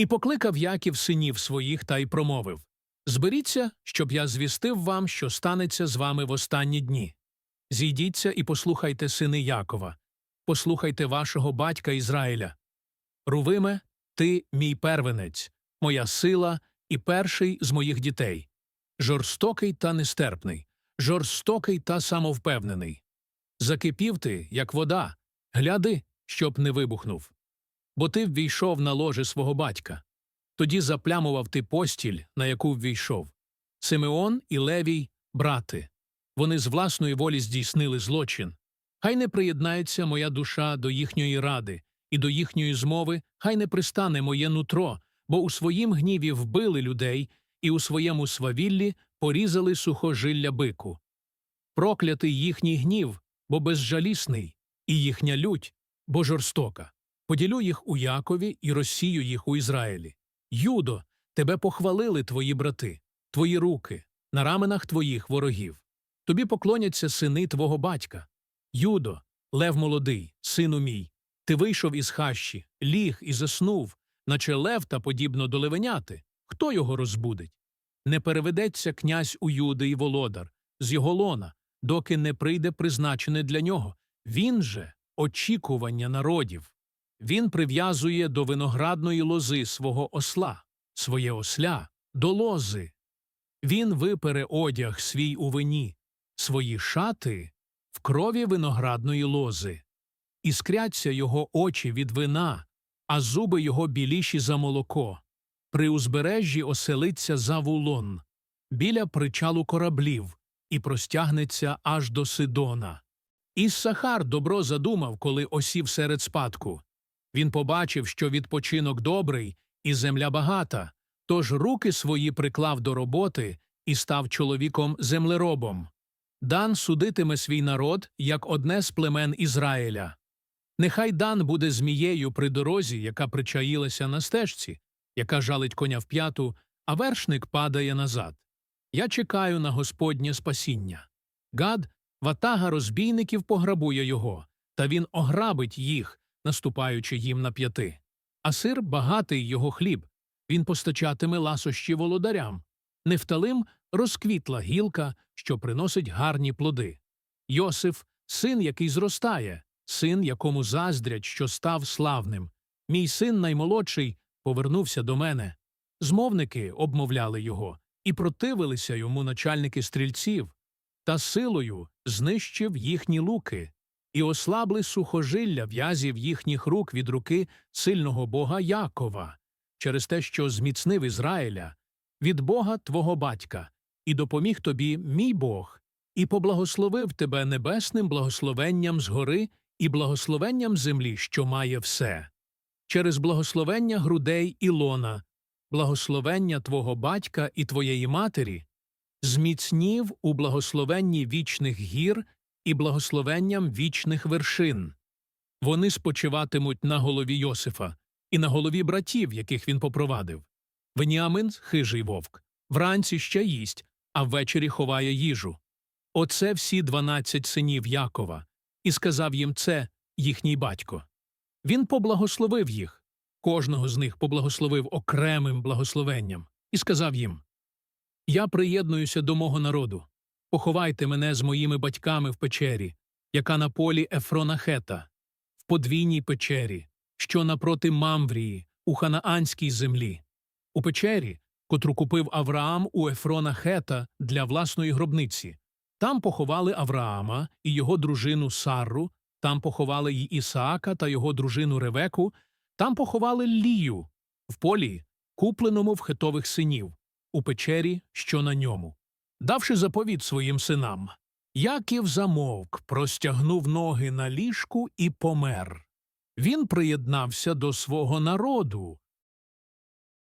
І покликав Яків синів своїх та й промовив Зберіться, щоб я звістив вам, що станеться з вами в останні дні. Зійдіться і послухайте сини Якова, послухайте вашого батька Ізраїля. Рувиме, ти мій первенець, моя сила і перший з моїх дітей. Жорстокий та нестерпний, жорстокий та самовпевнений. Закипів ти, як вода, гляди, щоб не вибухнув. Бо ти ввійшов на ложе свого батька. Тоді заплямував ти постіль, на яку ввійшов. Симеон і Левій – брати. Вони з власної волі здійснили злочин. Хай не приєднається моя душа до їхньої ради, і до їхньої змови хай не пристане моє нутро, бо у своїм гніві вбили людей і у своєму свавіллі порізали сухожилля бику. Проклятий їхній гнів, бо безжалісний, і їхня лють, бо жорстока. Поділю їх у Якові і розсію їх у Ізраїлі. Юдо, тебе похвалили твої брати, твої руки, на раменах твоїх ворогів. Тобі поклоняться сини твого батька. Юдо, лев молодий, сину мій, ти вийшов із хащі, ліг і заснув, наче лев та подібно до левеняти. Хто його розбудить? Не переведеться князь у Юди і володар з його лона, доки не прийде призначене для нього. Він же очікування народів. Він прив'язує до виноградної лози свого осла, своє осля, до лози. Він випере одяг свій у вині, свої шати в крові виноградної лози. Іскряться його очі від вина, а зуби його біліші за молоко. При узбережжі оселиться завулон, біля причалу кораблів, і простягнеться аж до Сидона. Іссахар добро задумав, коли осів серед спадку. Він побачив, що відпочинок добрий і земля багата, тож руки свої приклав до роботи і став чоловіком землеробом. Дан судитиме свій народ як одне з племен Ізраїля. Нехай Дан буде змією при дорозі, яка причаїлася на стежці, яка жалить коня в п'яту, а вершник падає назад. Я чекаю на Господнє спасіння. Гад, ватага розбійників пограбує його, та він ограбить їх, наступаючи їм на п'яти. А сир багатий його хліб, він постачатиме ласощі володарям. Нефталим розквітла гілка, що приносить гарні плоди. Йосиф син, який зростає, син, якому заздрять, що став славним. Мій син наймолодший повернувся до мене. Змовники обмовляли його і противилися йому начальники стрільців, та силою знищив їхні луки, і ослабли сухожилля в'язів їхніх рук від руки сильного бога Якова, через те, що зміцнив Ізраїля, від Бога твого батька, і допоміг тобі мій Бог, і поблагословив тебе небесним благословенням згори і благословенням землі, що має все, через благословення грудей Ілона, благословення твого батька і твоєї матері, зміцнів у благословенні вічних гір і благословенням вічних вершин. Вони спочиватимуть на голові Йосифа і на голові братів, яких він попровадив. Веніамин – хижий вовк, вранці ще їсть, а ввечері ховає їжу. Оце всі дванадцять синів Якова, і сказав їм це їхній батько. Він поблагословив їх, кожного з них поблагословив окремим благословенням, і сказав їм Я приєднуюся до мого народу. Поховайте мене з моїми батьками в печері, яка на полі Ефрона Хета, в подвійній печері, що напроти Мамврії, у ханаанській землі, у печері, котру купив Авраам у Ефрона Хета для власної гробниці. Там поховали Авраама і його дружину Сарру, там поховали й Ісаака та його дружину Ревеку, там поховали Лію, в полі, купленому в хетових синів, у печері, що на ньому. Давши заповіт своїм синам, Яків замовк, простягнув ноги на ліжку і помер. Він приєднався до свого народу,